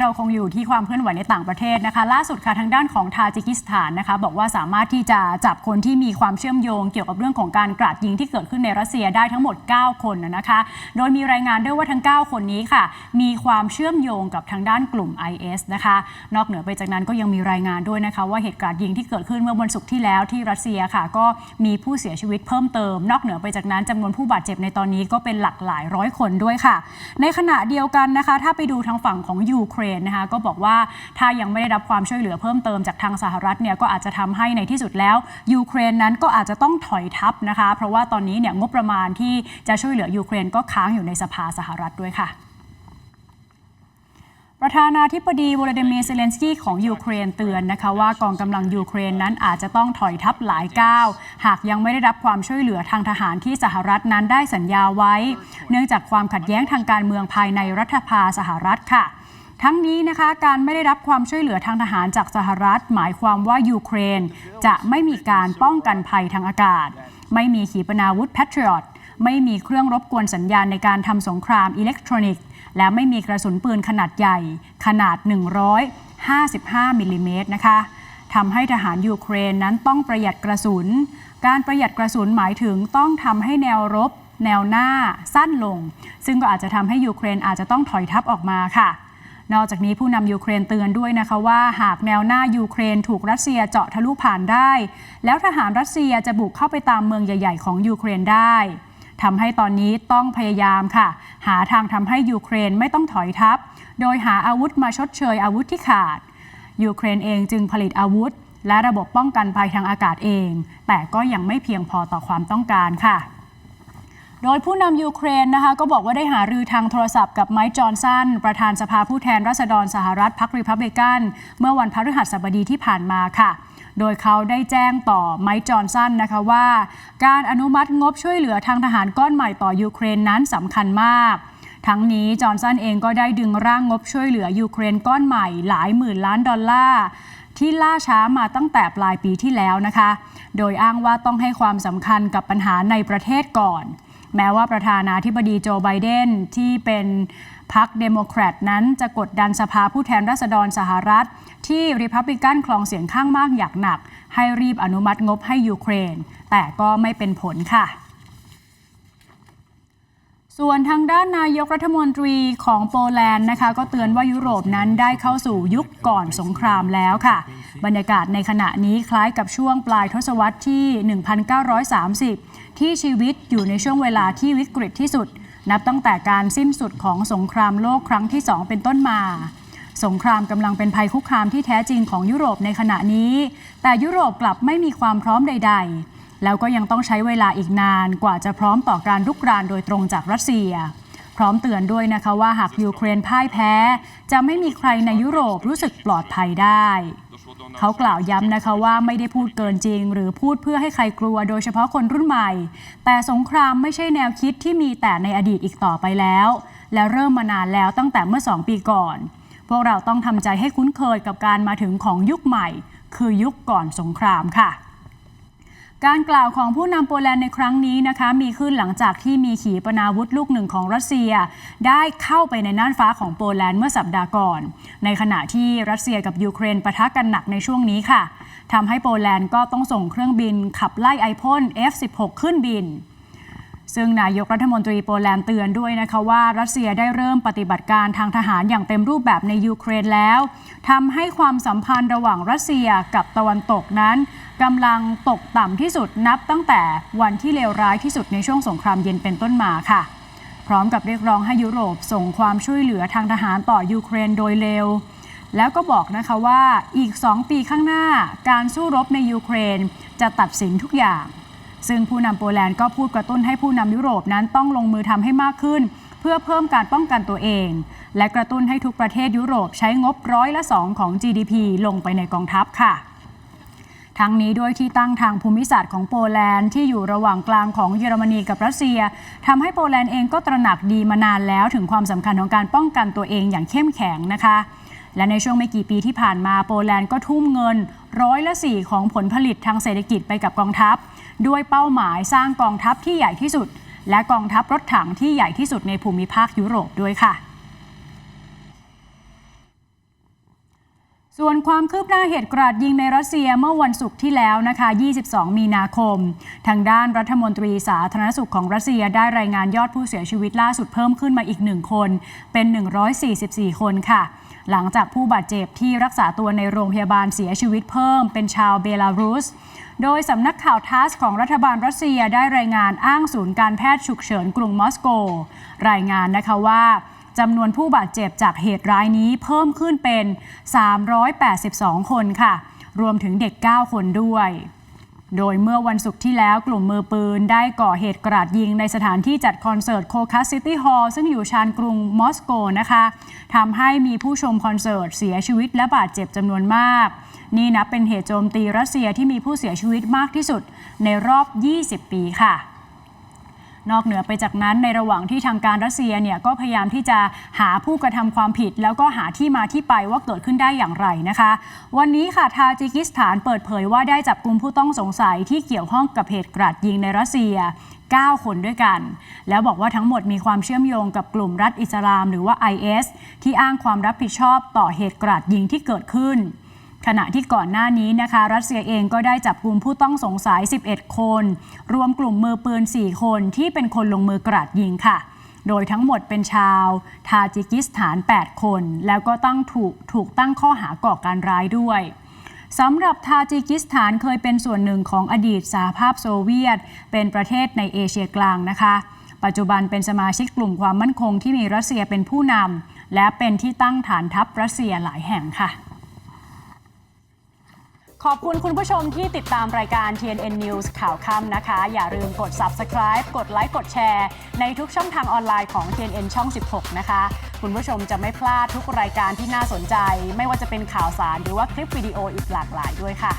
เราคงอยู่ที่ความเคลื่อนไหวในต่างประเทศนะคะ ล่าสุดค่ะทางด้านของทาจิกิสถานนะคะ บอกว่าสามารถที่จะจับคนที่มีความเชื่อมโยงเกี่ยวกับเรื่องของการกราดยิงที่เกิดขึ้นในรัสเซียได้ทั้งหมด 9 คนนะคะ โดยมีรายงานด้วยว่าทั้ง 9 คนนี้ค่ะ มีความเชื่อมโยงกับทางด้านกลุ่ม IS นะคะ นอกเหนือไปจากนั้นก็ยังมีรายงานด้วยนะคะ ว่าเหตุการณ์ยิงที่เกิดขึ้นเมื่อวันศุกร์ที่แล้วที่รัสเซียค่ะ ก็มีผู้เสียชีวิตเพิ่มเติม นอกเหนือไปจากนั้นจำนวนผู้บาดเจ็บในตอนนี้ก็เป็นหลักหลายร้อยคนด้วยค่ะ ในขณะเดียวกันนะคะ ถ้าไปดูทางฝั่งของยูเครนนะคะก็บอกว่าถ้ายังไม่ได้รับความช่วยเหลือเพิ่มเติมจากทางสหรัฐเนี่ยก็อาจจะทำให้ในที่สุดแล้วยูเครนนั้นก็อาจจะต้องถอยทัพนะคะ เพราะว่าตอนนี้เนี่ยงบประมาณที่จะช่วยเหลือยูเครนก็ค้างอยู่ในสภาสหรัฐด้วยค่ะประธานาธิบดีวลาดิเมียร์เซเลนสกี้ของยูเครนเตือนนะคะว่ากองกำลังยูเครนนั้นอาจจะต้องถอยทัพหลายก้าว หากยังไม่ได้รับความช่วยเหลือทางทหารที่สหรัฐนั้นได้สัญญาไว้ เนื่องจากความขัดแย้งทางการเมืองภายในรัฐสภาสหรัฐค่ะ ทั้งนี้นะคะการไม่ได้รับความช่วยเหลือทางทหารจากสหรัฐ หมายความว่ายูเครน จะไม่มีการป้องกันภัยทางอากาศ ไม่มีขีปนาวุธ Patriot ไม่มีเครื่องรบกวนสัญญาณในการทำสงครามอิเล็กทรอนิกส์ และไม่มีกระสุนปืนขนาดใหญ่ ขนาด 155มิลลิเมตรนะคะทำให้ทหารยูเครนนั้นต้องประหยัดกระสุน การประหยัดกระสุนหมายถึงต้องทำให้แนวรบ แนวหน้าสั้นลง ซึ่งก็อาจจะทำให้ยูเครนอาจจะต้องถอยทัพออกมาค่ะ นอกจากนี้ผู้นำยูเครนเตือนด้วยนะคะว่าหากแนวหน้ายูเครนถูกรัสเซียเจาะทะลุผ่านได้ แล้วทหารรัสเซียจะบุกเข้าไปตามเมืองใหญ่ ๆ ของยูเครนได้ทำให้ตอนนี้ต้องพยายามค่ะ หาทางทำให้ยูเครนไม่ต้องถอยทัพ โดยหาอาวุธมาชดเชยอาวุธที่ขาด ยูเครนเองจึงผลิตอาวุธ และระบบป้องกันภัยทางอากาศเอง แต่ก็ยังไม่เพียงพอต่อความต้องการค่ะ โดยผู้นำยูเครนนะคะก็บอกว่าได้หารือทางโทรศัพท์กับไมค์จอห์นสันประธานสภาผู้แทนราษฎรสหรัฐพรรครีพับลิกัน เมื่อวันพฤหัสบดีที่ผ่านมาค่ะ โดยเขาได้แจ้งต่อไมค์จอห์นสันนะคะว่า การอนุมัติงบช่วยเหลือทางทหารก้อนใหม่ต่อยูเครนนั้นสำคัญมาก ทั้งนี้จอห์นสันเองก็ได้ดึงร่างงบช่วยเหลือยูเครนก้อนใหม่หลายหมื่นล้านดอลลาร์ที่ล่าช้ามาตั้งแต่ปลายปีที่แล้วนะคะ โดยอ้างว่าต้องให้ความสำคัญกับปัญหาในประเทศก่อน แม้ว่าประธานาธิบดีโจไบเดนที่เป็นพรรคเดโมแครตนั้นจะกดดันสภาผู้แทนราษฎรสหรัฐ ที่ริพับลิกันคลองเสียงข้างมากอย่างหนัก ให้รีบอนุมัติงบให้ยูเครน แต่ก็ไม่เป็นผลค่ะส่วนทางด้านนายกรัฐมนตรีของโปแลนด์นะคะก็เตือนว่ายุโรปนั้นได้เข้าสู่ยุคก่อนสงครามแล้วค่ะ บรรยากาศในขณะนี้คล้ายกับช่วงปลายทศวรรษที่ 1930 ที่ชีวิตอยู่ในช่วงเวลาที่วิกฤตที่สุด นับตั้งแต่การสิ้นสุดของสงครามโลกครั้งที่สองเป็นต้นมา สงครามกำลังเป็นภัยคุกคามที่แท้จริงของยุโรปในขณะนี้ แต่ยุโรปกลับไม่มีความพร้อมใด ๆ แล้วก็ยังต้องใช้เวลาอีกนานกว่าจะพร้อมต่อการรุกรานโดยตรงจากรัสเซียพร้อมเตือนด้วยนะคะว่าหากยูเครนพ่ายแพ้ จะไม่มีใครในยุโรปรู้สึกปลอดภัยได้ เขากล่าวย้ำนะคะว่าไม่ได้พูดเกินจริง หรือพูดเพื่อให้ใครกลัวโดยเฉพาะคนรุ่นใหม่ แต่สงครามไม่ใช่แนวคิดที่มีแต่ในอดีตอีกต่อไปแล้ว และเริ่มมานานแล้วตั้งแต่เมื่อสองปีก่อน พวกเราต้องทำใจให้คุ้นเคยกับการมาถึงของยุคใหม่ คือยุคก่อนสงครามค่ะ การกล่าวของผู้นำโปแลนด์ในครั้งนี้นะคะมีขึ้นหลังจากที่มีขีปนาวุธลูกหนึ่งของรัสเซีย ได้เข้าไปในน่านฟ้าของโปแลนด์เมื่อสัปดาห์ก่อน ในขณะที่รัสเซียกับยูเครนปะทะกันหนักในช่วงนี้ค่ะทำให้โปแลนด์ก็ต้องส่งเครื่องบินขับไล่ไอพ่น F-16 ขึ้นบิน ซึ่งนายกรัฐมนตรีโปแลนด์เตือนด้วยนะคะว่ารัสเซียได้เริ่มปฏิบัติการทางทหารอย่างเต็มรูปแบบในยูเครนแล้วทำให้ความสัมพันธ์ระหว่างรัสเซียกับตะวันตกนั้นกำลังตกต่ำที่สุดนับตั้งแต่วันที่เลวร้ายที่สุดในช่วงสงครามเย็นเป็นต้นมาค่ะ พร้อมกับเรียกร้องให้ยุโรปส่งความช่วยเหลือทางทหารต่อยูเครนโดยเร็ว แล้วก็บอกนะคะว่าอีก 2 ปีข้างหน้าการสู้รบในยูเครนจะตัดสินทุกอย่าง ซึ่งผู้นำโปแลนด์ก็พูดกระตุ้นให้ผู้นำยุโรปนั้นต้องลงมือทำให้มากขึ้น เพื่อเพิ่มการป้องกันตัวเอง และกระตุ้นให้ทุกประเทศยุโรปใช้งบร้อยละสองของ GDP ลงไปในกองทัพค่ะ ทั้งนี้ด้วยที่ตั้งทางภูมิศาสตร์ของโปแลนด์ที่อยู่ระหว่างกลางของเยอรมนีกับรัสเซียทำให้โปแลนด์เองก็ตระหนักดีมานานแล้วถึงความสำคัญของการป้องกันตัวเองอย่างเข้มแข็งนะคะและในช่วงไม่กี่ปีที่ผ่านมาโปแลนด์ก็ทุ่มเงินร้อยละสี่ของผลผลิตทางเศรษฐกิจไปกับกองทัพ ด้วยเป้าหมายสร้างกองทัพที่ใหญ่ที่สุด และกองทัพรถถังที่ใหญ่ที่สุดในภูมิภาคยุโรปด้วยค่ะส่วนความคืบหน้าเหตุกราดยิงในรัสเซียเมื่อวันศุกร์ที่แล้วนะคะ 22 มีนาคม ทางด้านรัฐมนตรีสาธารณสุขของรัสเซียได้รายงานยอดผู้เสียชีวิตล่าสุดเพิ่มขึ้นมาอีกหนึ่งคน เป็น 144 คนค่ะ หลังจากผู้บาดเจ็บที่รักษาตัวในโรงพยาบาลเสียชีวิตเพิ่ม เป็นชาวเบลารุส โดยสำนักข่าวทัสของรัฐบาลรัสเซียได้รายงานอ้างศูนย์การแพทย์ฉุกเฉินกรุงมอสโก รายงานนะคะว่าจำนวนผู้บาดเจ็บจากเหตุร้ายนี้เพิ่มขึ้นเป็น 382 คนค่ะ รวมถึงเด็ก 9 คนด้วย โดยเมื่อวันศุกร์ที่แล้วกลุ่มมือปืนได้ก่อเหตุกราดยิงในสถานที่จัดคอนเสิร์ตโคคัสซิตี้ฮอลล์ซึ่งอยู่ชานกรุงมอสโกนะคะทำให้มีผู้ชมคอนเสิร์ตเสียชีวิตและบาดเจ็บจำนวนมาก นี่นับเป็นเหตุโจมตีรัสเซียที่มีผู้เสียชีวิตมากที่สุดในรอบ 20 ปีค่ะ นอกเหนือไปจากนั้นในระหว่างที่ทางการรัสเซียเนี่ยก็พยายามที่จะหาผู้กระทำความผิด แล้วก็หาที่มาที่ไปว่าเกิดขึ้นได้อย่างไรนะคะ วันนี้ค่ะทาจิกิสถานเปิดเผยว่าได้จับกลุ่มผู้ต้องสงสัยที่เกี่ยวข้องกับเหตุกราดยิงในรัสเซีย 9 คนด้วยกัน แล้วบอกว่าทั้งหมดมีความเชื่อมโยงกับกลุ่มรัฐอิสลาม หรือว่า IS ที่อ้างความรับผิดชอบต่อเหตุกราดยิงที่เกิดขึ้น ขณะที่ก่อนหน้านี้นะคะ รัสเซียเองก็ได้จับกลุ่มผู้ต้องสงสัย 11 คน รวมกลุ่มมือปืน 4 คนที่เป็นคนลงมือกราดยิงค่ะ โดยทั้งหมดเป็นชาวทาจิกิสถาน 8 คน แล้วก็ตั้งถูกถูกตั้งข้อหาก่อการร้ายด้วยสำหรับทาจิกิสถานเคยเป็นส่วนหนึ่งของอดีตสหภาพโซเวียต เป็นประเทศในเอเชียกลางนะคะ ปัจจุบันเป็นสมาชิกกลุ่มความมั่นคงที่มีรัสเซียเป็นผู้นำและเป็นที่ตั้งฐานทัพรัสเซียหลายแห่งค่ะ ขอบคุณคุณผู้ชมที่ติดตามรายการ TNN News ข่าวค่ำนะคะ อย่าลืมกด subscribe กดไลค์กดแชร์ ในทุกช่องทางออนไลน์ของ TNN ช่อง 16 นะคะ คุณผู้ชมจะไม่พลาดทุกรายการที่น่าสนใจ ไม่ว่าจะเป็นข่าวสารหรือว่าคลิปวิดีโออีกหลากหลายด้วยค่ะ